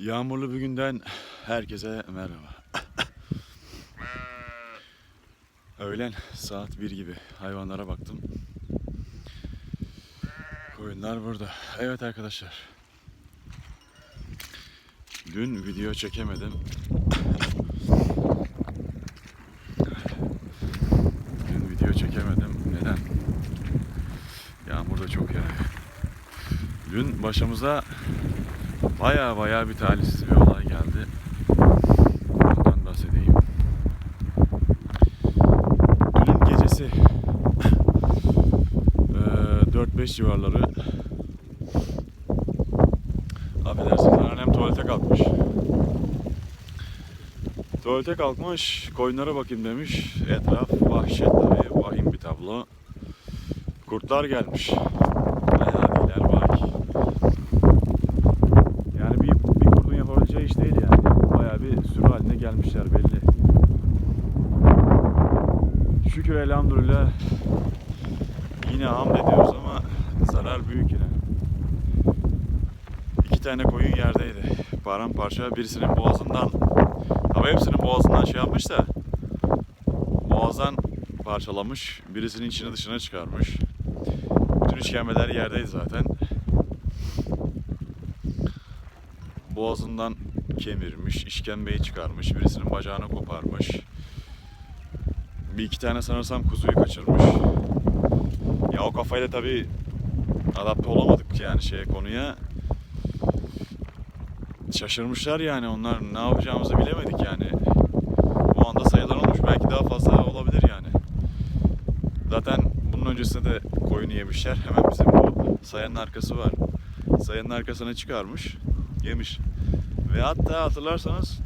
Yağmurlu bir günden herkese merhaba. Öğlen saat 1 gibi hayvanlara baktım. Koyunlar burada. Evet arkadaşlar. Dün video çekemedim. Dün video çekemedim. Neden? Yağmur da çok yağıyor. Dün başımıza Baya baya bir talihsiz bir olay geldi. Ondan bahsedeyim. Dünün gecesi eee, 4-5 civarları affedersiniz annem tuvalete kalkmış. Tuvalete kalkmış, koyunlara bakayım demiş. Etraf vahşet tabii, vahim bir tablo. Kurtlar gelmiş. Şükür elhamdülillah yine hamd ediyoruz ama zarar büyük yine. İki tane koyun yerdeydi. Paramparça birisinin boğazından ama hepsinin boğazından şey yapmış da boğazdan parçalamış. Birisinin içini dışına çıkarmış. Bütün işkembeler yerdeydi zaten. boğazından kemirmiş, işkembeyi çıkarmış, birisinin bacağını koparmış. Bir iki tane sanırsam kuzuyu kaçırmış. Ya o kafayla tabii adapte olamadık yani şeye konuya. Şaşırmışlar yani onlar ne yapacağımızı bilemedik yani. O anda sayılar olmuş belki daha fazla olabilir yani. Zaten bunun öncesinde de koyunu yemişler. Hemen bizim bu sayanın arkası var. Sayanın arkasına çıkarmış yemiş. Ve hatta hatırlarsanız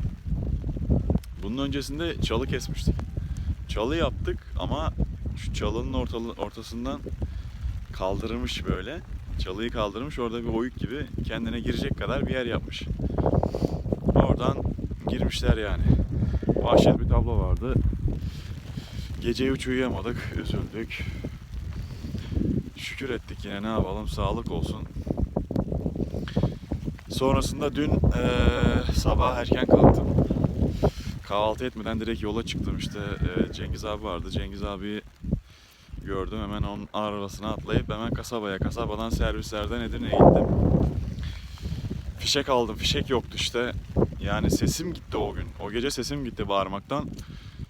bunun öncesinde çalı kesmiştik. Çalı yaptık ama şu çalının ortalı, ortasından kaldırmış böyle. Çalıyı kaldırmış orada bir oyuk gibi kendine girecek kadar bir yer yapmış. Oradan girmişler yani. Vahşet bir tablo vardı. Geceyi hiç uyuyamadık, üzüldük. Şükür ettik yine ne yapalım sağlık olsun. Sonrasında dün eee, sabah erken kalktım. Kahvaltı etmeden direkt yola çıktım işte eee, Cengiz abi vardı. Cengiz abi gördüm hemen onun arabasına atlayıp hemen kasabaya, kasabadan servislerden Edirne'ye gittim. Fişek aldım, fişek yoktu işte. Yani sesim gitti o gün. O gece sesim gitti bağırmaktan.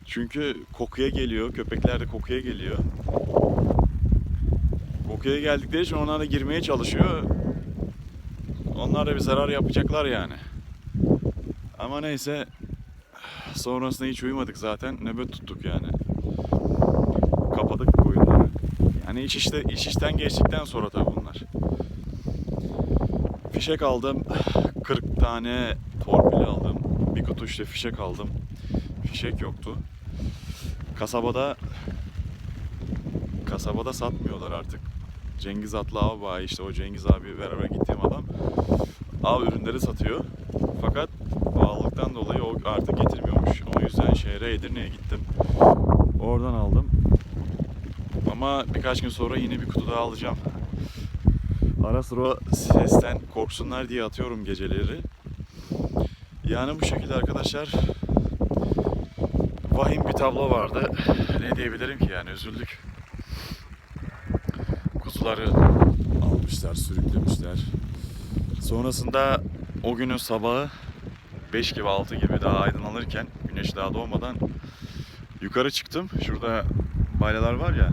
Çünkü kokuya geliyor, köpekler de kokuya geliyor. Kokuya geldikleri için onlar da girmeye çalışıyor. Onlar da bir zarar yapacaklar yani. Ama neyse sonrasında hiç uyumadık zaten. Nöbet tuttuk yani. Kapadık koyunları. Yani iş işte iş işten geçtikten sonra tabii bunlar. Fişek aldım. 40 tane torpil aldım. Bir kutu işte fişek aldım. Fişek yoktu. Kasabada kasabada satmıyorlar artık. Cengiz Atlı Avbağ işte o Cengiz abi beraber gittiğim adam av ürünleri satıyor. Fakat pahalılıktan dolayı o artık getirmiyormuş. O yüzden şehre Edirne'ye gittim. Oradan aldım. Ama birkaç gün sonra yine bir kutu daha alacağım. Ara sıra sesten korksunlar diye atıyorum geceleri. Yani bu şekilde arkadaşlar vahim bir tablo vardı. Ne diyebilirim ki yani üzüldük. Kuzuları almışlar, sürüklemişler. Sonrasında o günün sabahı 5 gibi 6 gibi daha aydınlanırken güneş daha doğmadan yukarı çıktım. Şurada baylalar var ya.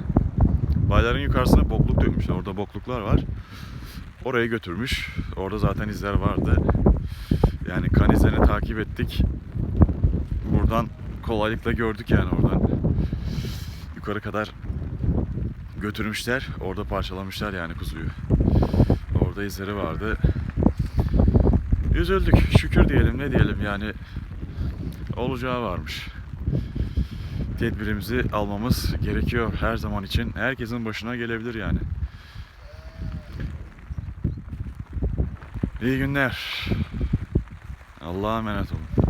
Bayların yukarısına bokluk dökmüşler. Orada bokluklar var. Oraya götürmüş. Orada zaten izler vardı. Yani kan izlerini takip ettik. Buradan kolaylıkla gördük yani oradan. Yukarı kadar götürmüşler. Orada parçalamışlar yani kuzuyu. Orada izleri vardı. Üzüldük. Şükür diyelim ne diyelim yani. Olacağı varmış. Tedbirimizi almamız gerekiyor her zaman için. Herkesin başına gelebilir yani. İyi günler. Allah'a emanet olun.